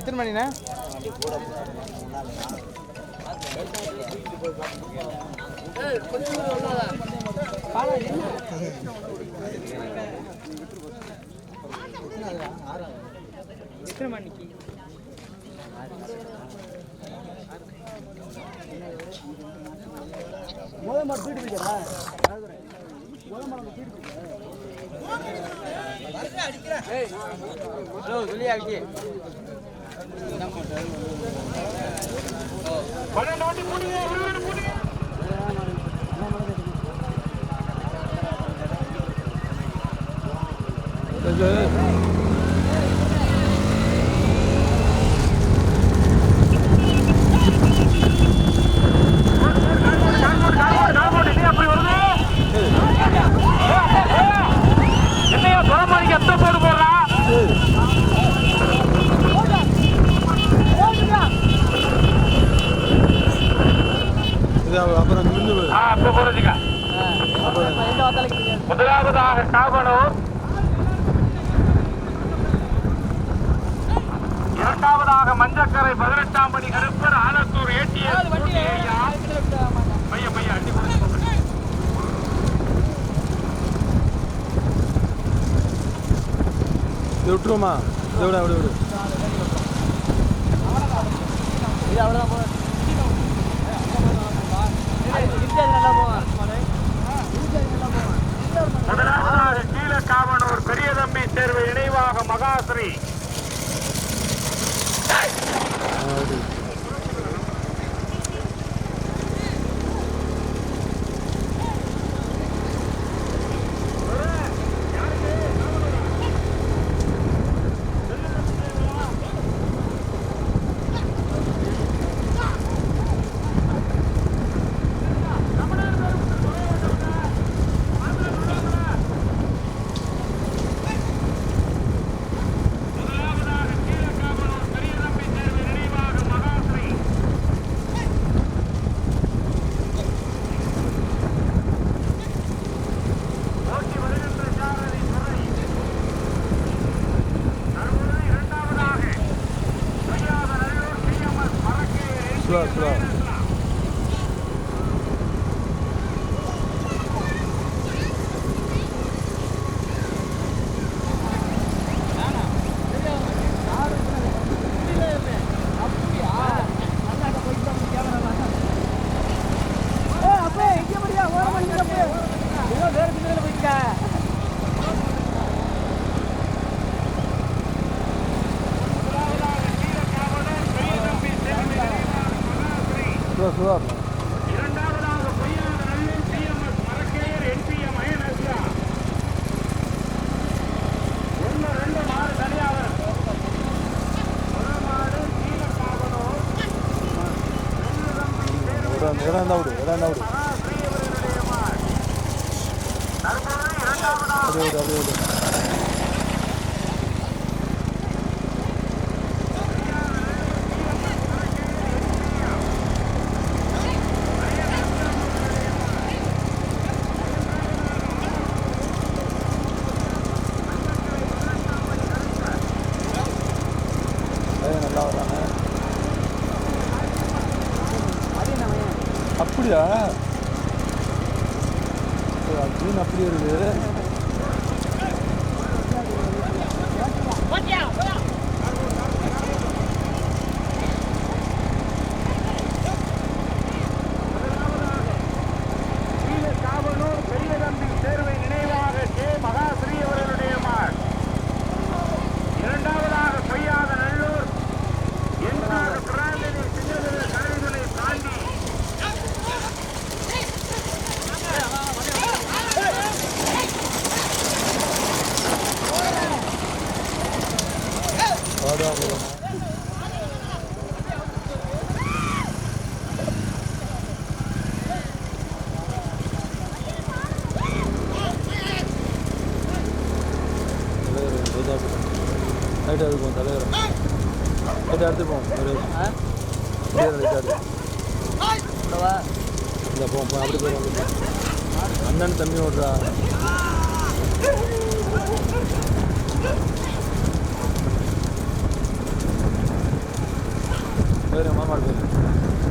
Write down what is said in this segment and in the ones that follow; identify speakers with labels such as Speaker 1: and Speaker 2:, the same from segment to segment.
Speaker 1: எத்தனை மணிண்ணே
Speaker 2: எத்தனை மணிக்கு
Speaker 3: முதல் மரம் தூக்கிட்டு Yeah.
Speaker 4: இது விட்டுருமா இதை விட அப்படி விடு.
Speaker 2: இது அவ்வளோதான்
Speaker 3: போகிறேன் பெரியதம்பி தேர்வு இணைவாக மகாஸ்ரீ.
Speaker 4: ya. ரைட் எடுத்துப்போம் ஒரு ரைட் இந்த போம் அப்படி போய் அண்ணன் தம்பி ஓடுறா
Speaker 3: வேறு மாமாடு போயிடும்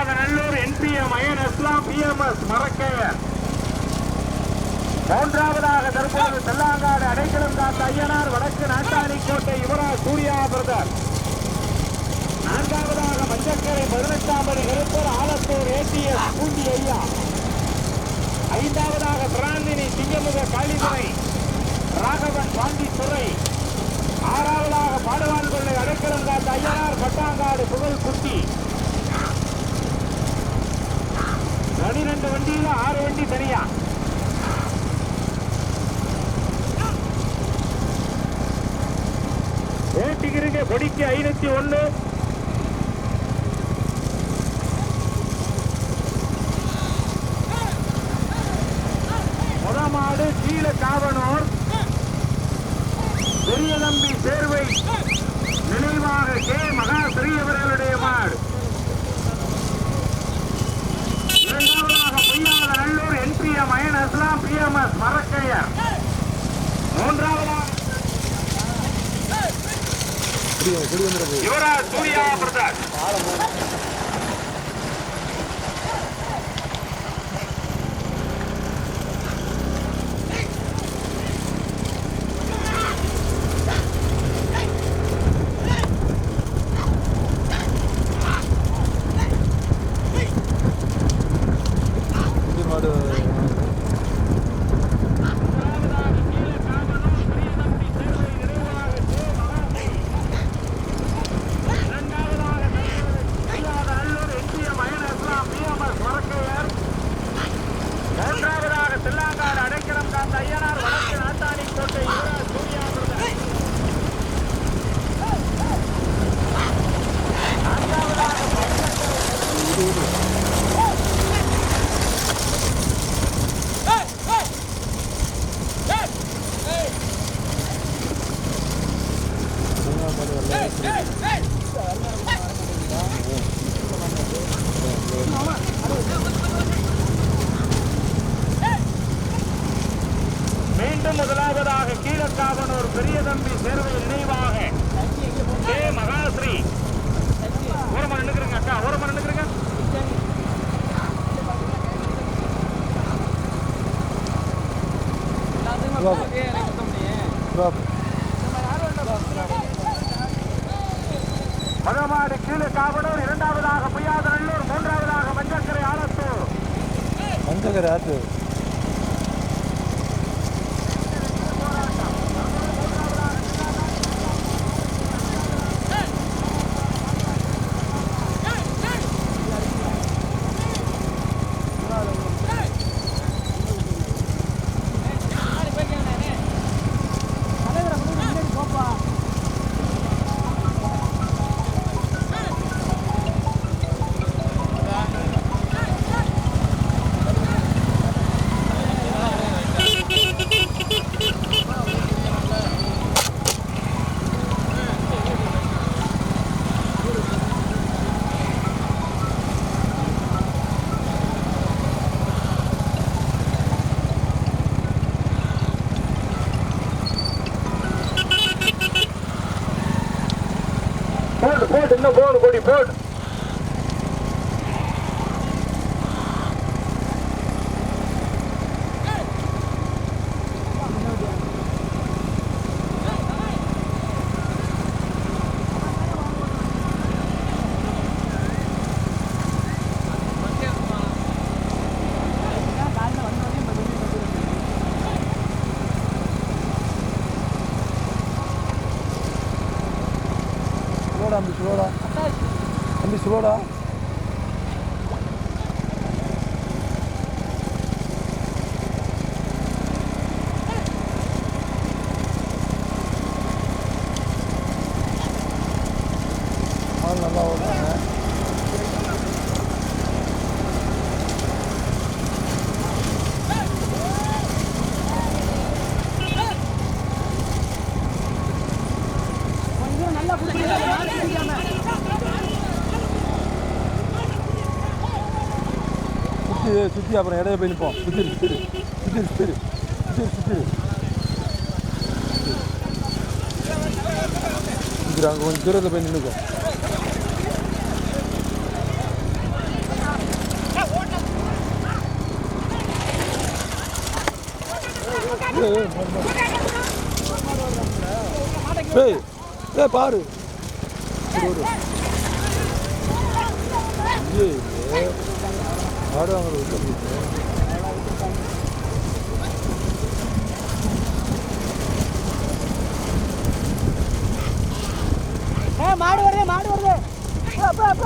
Speaker 3: இரண்டாவதாக நல்லூர் என்பிஎம் அயன் இஸ்லாம் பிஎம்எஸ் மரக்கையர். மூன்றாவதாக தற்போது செல்லாங்காடு அடைக்கலம் காத்த ஐயனார் வடக்கு நாட்டாணி கோட்டை யுவராஜ் சூர்யா பிரதர். நான்காவதாக மஞ்சக்கரை பதினெட்டாம் படி கருப்பர் ஆலத்தூர் ஏடிஎஸ் பூண்டி ஐயா. ஐந்தாவதாக பிராந்தினி சிங்கமுக காளிதுரை ராகவன் பாண்டித்துறை. ஆறாவதாக பாடுவான் கொள்ளை அடைக்கலம் காத்த ஐயனார் பட்டாங்காடு புகழ் குட்டி பனிரெண்டு வண்டியில ஆறு வண்டி தனியா? ஓட்டிக்கிறீங்க கொடிக்கு ஐநூத்தி ஒண்ணு முதமாடு கீழ காவனூர். பெரிய நம்பி சேர்வை நினைவாக கே மகா நயன் அஸ்லாம் பிஎம்எஸ் மரக்கையர்
Speaker 4: மூன்றாவது
Speaker 3: யுவராஜ் சூர்யா பிரதாஷ் இன்னும் போடு கொடி போடு
Speaker 4: சுற்றி சுற்றி அப்புறம் இடையே போய் நிற்போம் சுற்றி சுற்றி சுற்றி சுற்றி சுற்றி சுற்றி சுற்றி அங்கே கொஞ்சம் தூரத்தில் போய் நின்றுக்கோ ஏய் ஏய் பாரு. ஏய். ஏய். வாங்குறது
Speaker 2: மாடு வருது மாடு வருது. அப்ப அப்ப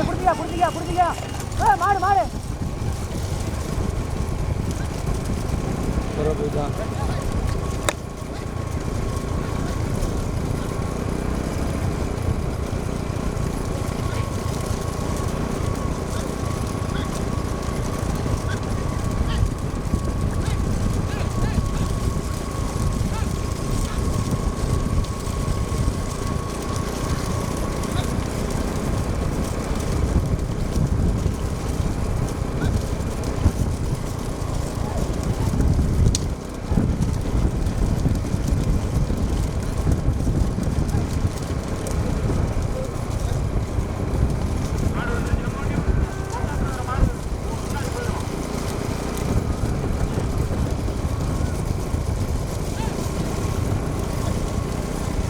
Speaker 2: புடிச்சிக்கா புடிச்சிக்கா புடிச்சிக்கா மாடு மாடு.
Speaker 4: சரி, போயிட்டான்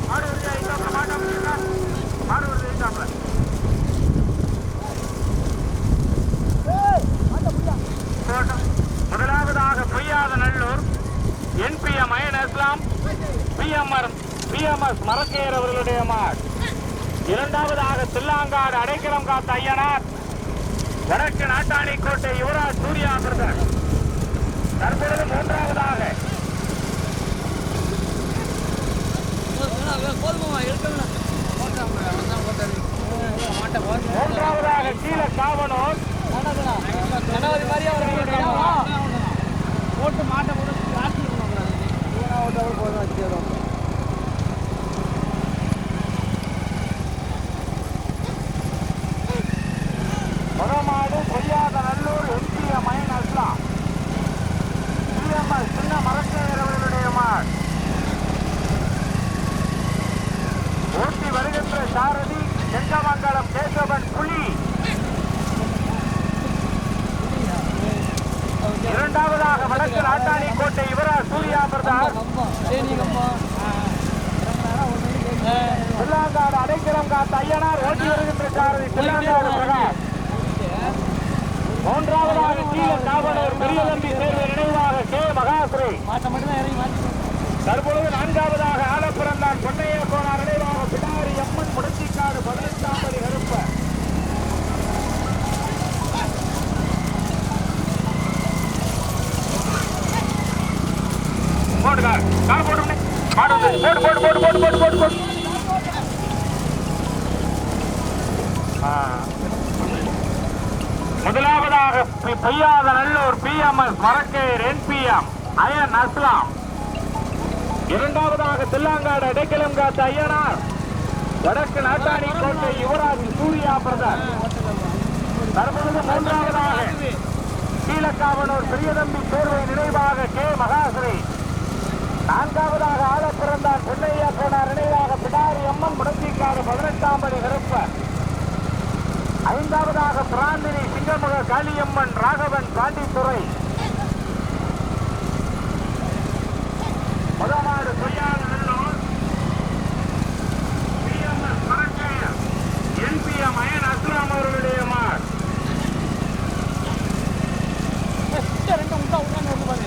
Speaker 3: மாடு வருது ஐந்தாப்புல மாட்டா முடியுங்களா மாடு வருது ஐந்தாப்புல போட்டும். முதலாவதாக Poyyatha Nallur NPM Ayan Islam PMR PMS Marakkayar அவர்களுடைய மாட் இரண்டாவதாக தில்லாங்காடு காத்த ஐயனார். வடக்கு நாட்டாணிக்கோட்டை யுவராஜ் சூர்யா பிரதர் தற்பொழுது மூன்றாவதாக. மூன்றாவதாக கீழே காவனூர்.
Speaker 2: போட்டு மாட்டை போட்டு பிளாஸ்டிக்
Speaker 3: மொதமாடு பொய்யாத நல்லூர் எம்பிஎம் அயன் இஸ்லாம் இரண்டாவதாக வடக்கு நாட்டாணி கோட்டை யுவராஜ் சூர்யா பிரதார் பிள்ளாங்காடு அடைக்கலம் காத்த ஐயனார் ஓட்டி வருகின்ற சாரதி பிள்ளாங்காடு பிரகாஷ் மூன்றாவதாக கீழ காவலர் பெரியதம்பி சேர்வை நினைவாக மகாஸ்ரீ தற்பொழுது நான்காவதாக ஆலப்புறந்தான் பொன்னைய கோனார் நினைவாக பிடாரி அம்மன் முடச்சிக்காடு பதினெட்டாம் படி கருப்ப. முதலாவதாக பி- பெய்யாத நல்லூர் பிஎம்எஸ் மரக்கேர் என்பிஎம் அயன் அஸ்லாம். இரண்டாவதாக தில்லாங்காடு அடைக்கலம் காத்த ஐயனார் வடக்கு நாட்டாணி கோட்டை யுவராஜ் சூர்யா பிரதர். தற்பொழுது மூன்றாவதாக கீழக்காவனூர் பெரியதம்பி தேர்வை நினைவாக கே. மகாஸ்ரீ. நான்காவதாக ஆலப்பிறந்தார் சென்னையா போனார் நினைவாக பிடாரி அம்மன் முடச்சிக்காடு பதினெட்டாம் படி கருப்பர் ஐந்தாவதாக பிராந்தினி சிங்கமுக காளியம்மன் ராகவன் பாண்டித்துறை முதலாடு பொய்யாத நல்லூர் பிஎம்எஸ் மரக்கையர் என்பிஎம் அயன் அஸ்லாம் அவர்களுடைய மார்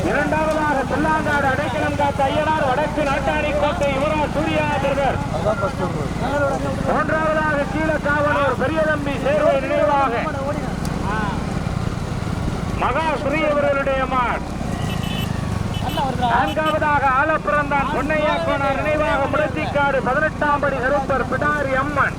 Speaker 3: இரண்டாவதாக பிள்ளாங்காடு அடைக்கலம் காத்த ஐயனார் வடக்கு நாட்டாணி கோட்டை யுவராஜ் சூர்யா பிரதர்
Speaker 4: அதான் ஃபர்ஸ்ட்
Speaker 3: மூன்றாவதாக கீழக்காவலூர் பெரியதம்பி சேர்வை நினைவாக மகா ஸ்ரீ அவர்களுடைய மார் நான்காவதாக ஆலப்புறந்தான் பொன்னையா கோனார் நினைவாக முடத்திக்காடு பதினெட்டாம் படி கருப்பர் பிடாரி அம்மன்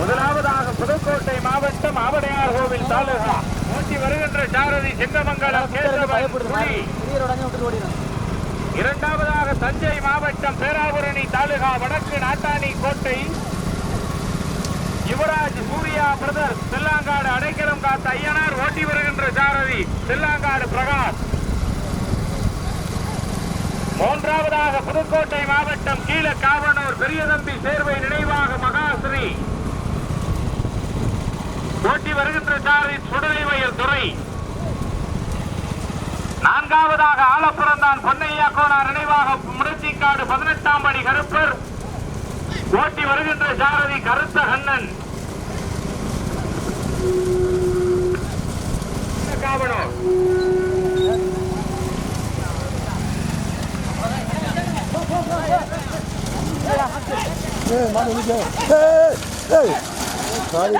Speaker 3: முதலாவதாக புதுக்கோட்டை மாவட்டம் ஆவடையார் கோவில் தாலுகா ஓட்டி வருகின்ற சாரதி சிங்கமங்கலம் கேசவன் புலி. இரண்டாவதாக தஞ்சை மாவட்டம் பேராபுரணி தாலுகா வடக்கு நாட்டாணி கோட்டை யுவராஜ் சூர்யா பிரதர் செல்லாங்காடு அடைக்கலம் காத்த ஐயனார் ஓட்டி வருகின்ற சாரதி செல்லாங்காடு பிரகாஷ். மூன்றாவதாக புதுக்கோட்டை மாவட்டம் கீழ காவனூர் பெரியதம்பி சேர்வை நினைவாக மகாஸ்ரீ. போட்டி வருகின்ற சாரி சுடலை வயல் துறை. நான்காவதாக ஆலப்புறந்தான் பொன்னையா கோனார் நினைவாக முடச்சிக்காடு பதினெட்டாம் படி கருப்பர். ஓட்டி வருகின்ற சாரதி கருத்த கண்ணன் காவனூர்
Speaker 4: ஏய் மாடு வந்து ஏய் ஏய். சாரி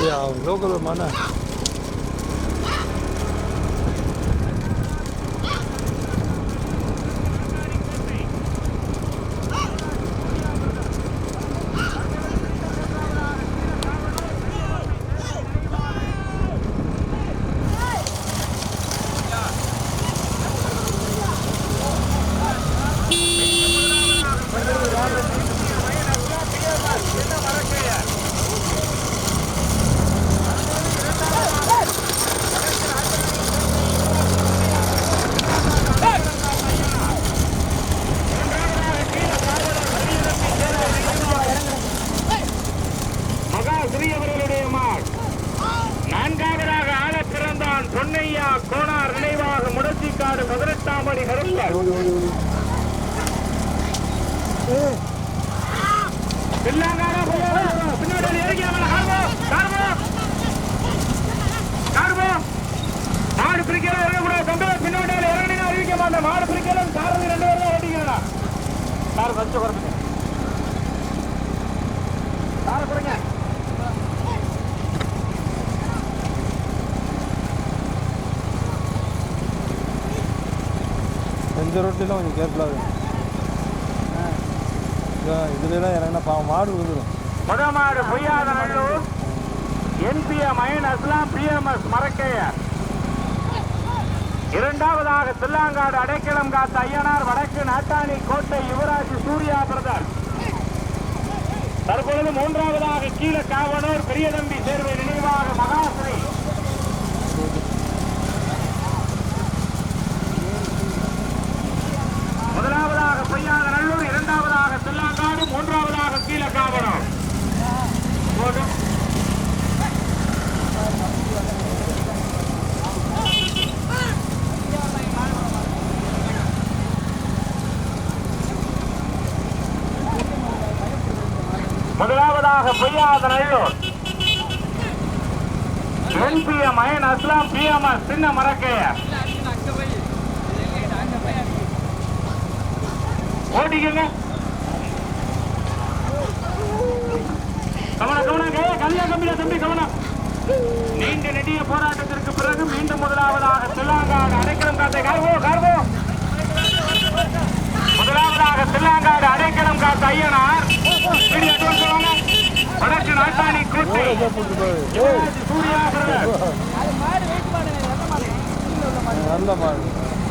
Speaker 3: 对
Speaker 4: 啊，老搞了
Speaker 3: 嘛那。பின்னாடி இறங்கி அவனை கார்போ கார்போ மாடு பிரிக்கலாம் இறங்கக்கூடாது தம்பி பின்னாடி இறங்கினா அறிவிக்க மாட்டேன் மாடு பிரிக்கலாம் காரணம் ரெண்டு பேரும் ஓட்டிக்கிறா கார் கொஞ்சம் குறைஞ்சுங்க காரை குறைங்க
Speaker 4: இந்த ரோட்லாம் கொஞ்சம் கேர்ஃபுல்லாக இருக்கும் இதுலாம் இறங்கினா பாவம் மாடு விழுந்துடும்
Speaker 3: முத மாடு பொய்யாத நல்லூர் என்பிஎம் அயன் அஸ்லாம் பிஎம்எஸ் மரக்கையர். இரண்டாவதாக தில்லாங்காடு அடைக்கலம் காத்த ஐயனார் வடக்கு நாட்டாணி கோட்டை யுவராஜ் சூர்யா பிரதர். தற்பொழுது மூன்றாவதாக கீழ காவனூர் பெரியதம்பி சேர்வை நினைவாக மகாஸ்ரீ முதலாவதாக பொய்யாத நல்லூர் இரண்டாவதாக தில்லாங்காடு மூன்றாவதாக கீழ காவனூர் போதும் முதலாவதாக பொய்யாத நல்லூர் என்பிஎம் அயன் அஸ்லாம் பிஎம்எஸ் சின்ன மரக்கையர். ஓட்டிக்கங்க கவனம் கவனம் கையா கல்யா கம்பியா தம்பி கவனம் நீண்ட நெடிய போராட்டத்திற்கு பிறகு மீண்டும் முதலாவதாக தில்லாங்காடு அடைக்கலம் காத்த கார்வோ கார்வோ. முதலாவதாக தில்லாங்காடு அடைக்கலம் காத்த ஐயனார். வடக்கு நாட்டாணி கூட்டி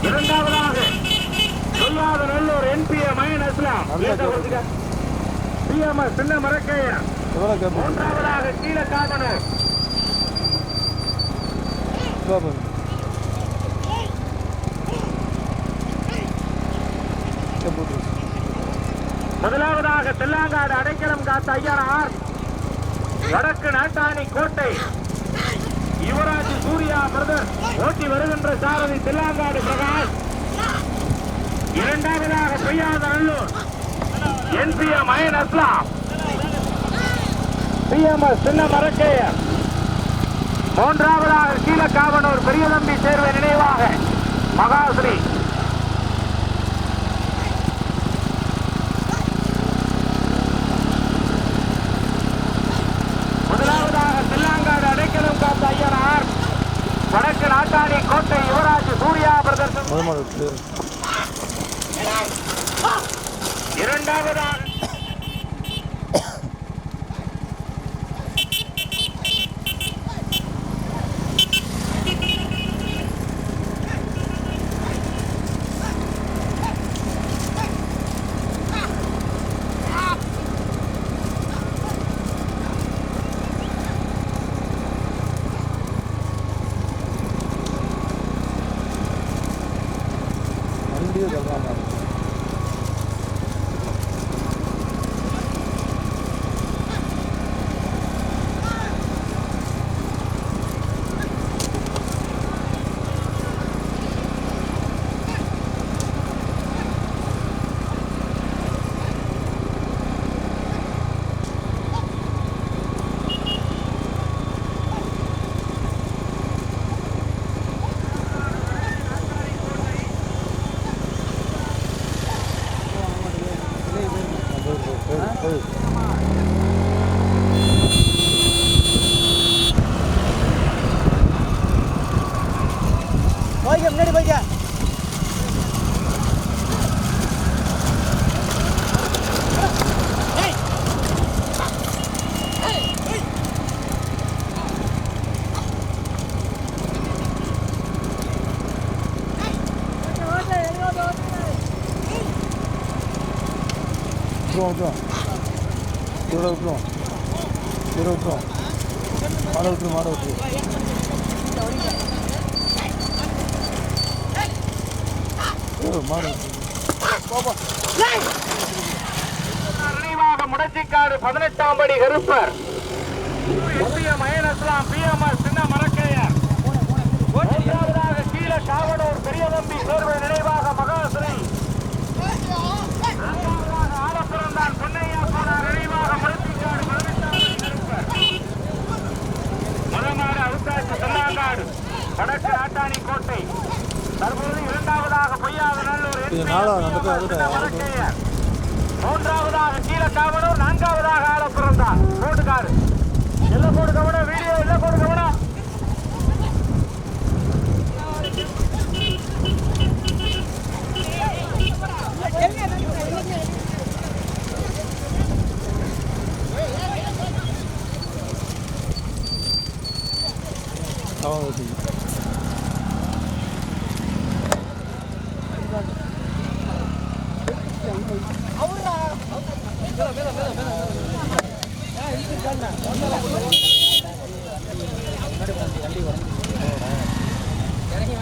Speaker 3: இரண்டாவதாக சொல்லாத நல்லூர் என்பிஏ மயன் அஸ்லாம் பிஎம்எஸ் சின்ன
Speaker 4: கேட்போம்
Speaker 3: மூன்றாவதாக கீழ காமனூர்
Speaker 4: கேட்போம்
Speaker 3: முதலாவதாக தெல்லாங்காடு அடைக்கலம் காத்த ஐயனார் வடக்கு நாட்டாணி கோட்டை யுவராஜ் சூர்யா பிரதர் ஓட்டி வருகின்ற சாரதி தெல்லாங்காடு பிரகாஷ் இரண்டாவதாக பெய்யாத நல்லூர் என்பிஎம் அயன் அஸ்லாம் பிஎம்எஸ் சின்ன மரக்கையர் மூன்றாவதாக கீழக்காவனூர் பெரியதம்பி சேர்வை நினைவாக மகாஸ்ரீ. முதலாவதாக தில்லாங்காடு அடைக்கலம் காத்த ஐயனார். வடக்கு நாட்டாணி கோட்டை யுவராஜ் சூர்யா பிரதர்சன் இரண்டாவதாக வடக்கு நாட்டாணி கோட்டை. தற்போது இரண்டாவதாக பொய்யாத நல்லூர் மூன்றாவதாக கீழக்காவலூர் நான்காவதாக ஆள பிறந்தார் போட்டுக்காரு. எல்ல போடு கவனம் வீடியோ Oh,
Speaker 1: okay. ஓகே
Speaker 2: இறங்கி